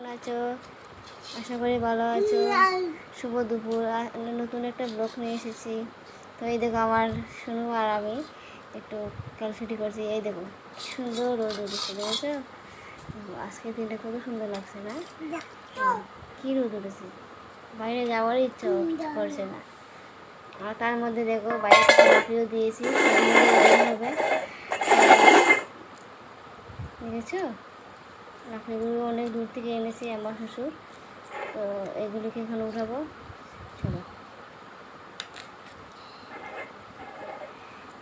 আছো? আশা করি ভালো আছো। শুভ দুপুর। নতুন একটা ব্লগ নিয়ে এসেছি। তো এই দেখো আমার শুনু আর আমি একটু ক্যালসিটি করছি। এই দেখো, সুন্দর রোদ উঠেছে, দেখেছ? আজকে দিনটা কত সুন্দর লাগছে না? কি রোদ উঠেছে? বাইরে যাওয়ার ইচ্ছা করছে না। আর তার মধ্যে দেখো, বাইরে লাকড়িও দিয়েছি। হবে দেখেছ? লাকড়িগুলো অনেক দূর থেকে এনেছি আমার শ্বশুর। তো এগুলিকে এখানে উঠাবো। চলো।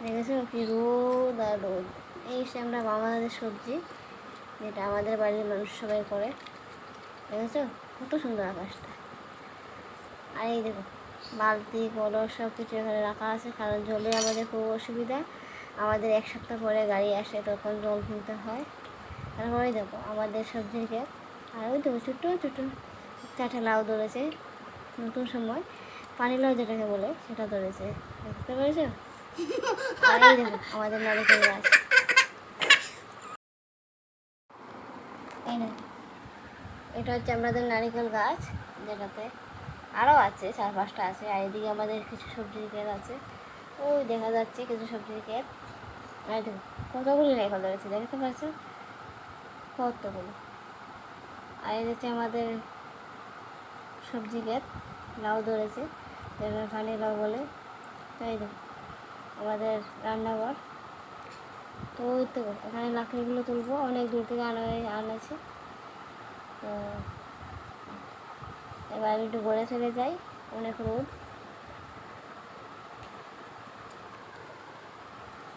দেখেছ কি রোদ আর রোদ? এই আমরা আমাদের সবজি, যেটা আমাদের বাড়ির মানুষ সবাই করে। দেখেছ? কত সুন্দর আকাশটা। আর এই দেখো, বালতি, কলস সব কিছু এখানে রাখা আছে, কারণ জলে আমাদের খুব অসুবিধা। আমাদের এক সপ্তাহ পরে গাড়ি আসে, তখন জল কিনতে হয়। তারপরে দেখো, আমাদের সবজির ক্ষেত আর ওই দেখো, ছোট্ট ছোট্ট চারটে লাউ ধরেছে, নতুন সময়। পানি লাউ যেটাকে বলে, সেটা ধরেছে। দেখতে পেরেছ? আর এই দেখো, আমাদের নারিকেল গাছ। এই দেখো এটা হচ্ছে আমাদের নারিকেল গাছ, যেটাতে আরও আছে, চার পাঁচটা আছে, আর এদিকে আমাদের কিছু সবজির ক্ষেত আছে। ওই দেখা যাচ্ছে কিছু সবজির ক্ষেত। আর দেখো, কতগুলি নারিকেল ধরেছে, দেখতে পাচ্ছো কতগুলো আর হচ্ছে আমাদের সবজি ক্ষেত লাউ ধরেছে যেটা লাউ বলে, তাই আমাদের রান্নাঘর। তো ওই তো, এখানে লাকড়িগুলো তুলবো, অনেক দূর থেকে আনা আনাছি তো এবার আমি একটু গড়ে চলে যাই, অনেক রোদ।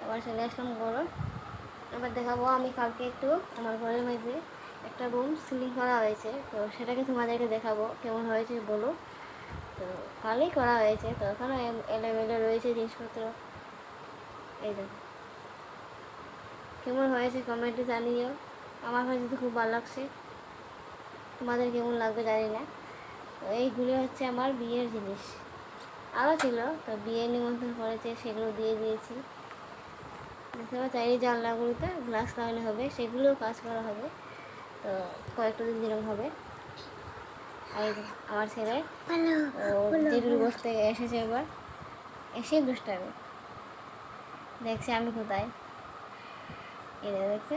এবার চলে আসলাম গরম এবার দেখাবো আমি কালকে একটু আমার ঘরের মধ্যে একটা রুম সিলিং করা হয়েছে। তো সেটাকে তোমাদেরকে দেখাবো কেমন হয়েছে বলো। তো কালই করা হয়েছে। তো ওখানে এলোমেলো রয়েছে জিনিসপত্র। এই দেখো। কেমন হয়েছে কমেন্টে জানিও। আমার কাছে তো খুব ভালো লাগছে। তোমাদের কেমন লাগবে জানি না। তো এইগুলো হচ্ছে আমার বিয়ের জিনিস। আরও ছিল। তো বিয়ে নিমন্ত্রণ করেছে, সেগুলো দিয়ে দিয়েছি। দেখতে পাচ্ছ এই জানলাগুলোতে গ্লাস লাগানো হবে সেগুলোও কাজ করা হবে। তো কয়েকটা দিন যেরকম হবে। আর আমার ছেলে ও বসতে এসেছে এবার। এসেই দুষ্টামি দেখছি আমি কোথায়। দেখো, দেখছে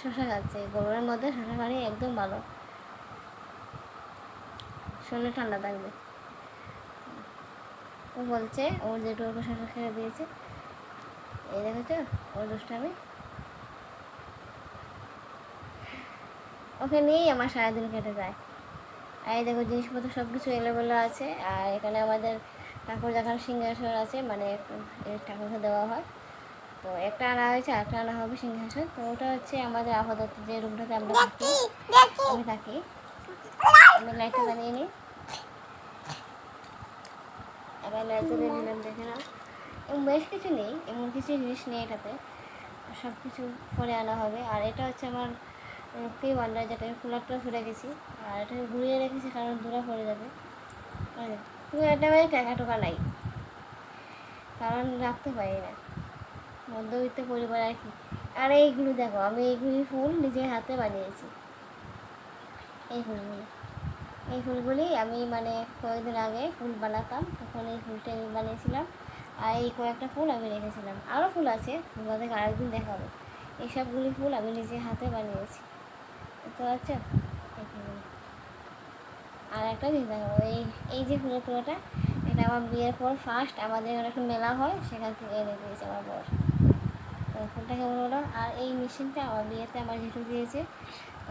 শশা খাচ্ছে। গরমের মধ্যে শশা খানি একদম ভালো। শরীরে ঠান্ডা থাকবে। ও বলছে ওর যেটুকু শশা খেয়ে দিয়েছে। এই দেখেছ ওর দুষ্টামি। ওকে নিয়েই আমার সারাদিন কেটে যায়। আর এই দেখো জিনিসপত্র সব কিছু এলোমেলো আছে। আর এখানে আমাদের ঠাকুর দেখার সিংহাসন আছে মানে ঠাকুরকে দেওয়া হয়। তো একটা আনা হয়েছে একটা আনা হবে সিংহাসন। তো ওটা হচ্ছে আমাদের আপাতত যে রুমটাতে আমরা থাকি আমি থাকি। আমি লাইটটা জ্বালিয়ে নিই। এবার লাইট জ্বালিয়ে নিলাম দেখে নাও। এবং বেশ কিছু নেই, এমন কিছু জিনিস নেই এটাতে। সব কিছু পরে আনা হবে। আর এটা হচ্ছে আমার লক্ষ্মী ভান্ডার যেটা কুলারটাও ফিরে গেছি। আর এটা ঘুরিয়ে রেখেছি কারণ দূরে পড়ে যাবে। এটা মানে টাকা টোকা নাই। কারণ রাখতে পারি না। মধ্যবিত্ত পরিবার আর কি। আর এইগুলো দেখো, আমি এইগুলি ফুল নিজের হাতে বানিয়েছি। এই ফুলগুলি। এই ফুলগুলি আমি মানে কয়েকদিন আগে ফুল বানাতাম। তখন এই ফুলটা আমি বানিয়েছিলাম। আর এই কয়েকটা ফুল আমি রেখেছিলাম। আরও ফুল আছে তোমাদেরকে আরেকদিন দেখাবো। এইসবগুলি ফুল আমি নিজে হাতে বানিয়েছি। তো ফুলগুলি। আর একটা জিনিস দেখাবো। এই এই যে ফুলের তোড়াটা এটা আমার বিয়ের পর ফার্স্ট আমাদের এখানে একটা মেলা হয়, সেখান থেকে এনে দিয়েছে আমার বর। ফুলটা কেমন হলো? আর এই মেশিনটা আমার বিয়েতে আমার জেঠু দিয়েছে।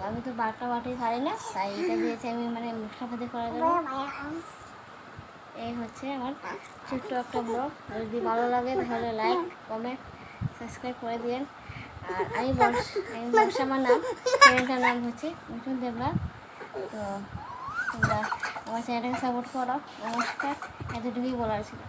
আমি তো বাটা বাটি পারি না, তাই এটা দিয়েছে আমি মানে মশলাপাতি করার জন্য। এই হচ্ছে আমার ছোট্ট একটা ব্লগ। যদি ভালো লাগে তাহলে লাইক কমেন্ট সাবস্ক্রাইব করে দিন আর আমি বর্ষা আমি বর্ষা আমার নাম। চ্যানেলটার নাম হচ্ছে মিঠুন দেবরা। তো তোমরা আমার চ্যানেলটাকে সাপোর্ট করো। নমস্কার। এতটুকুই বলার ছিল।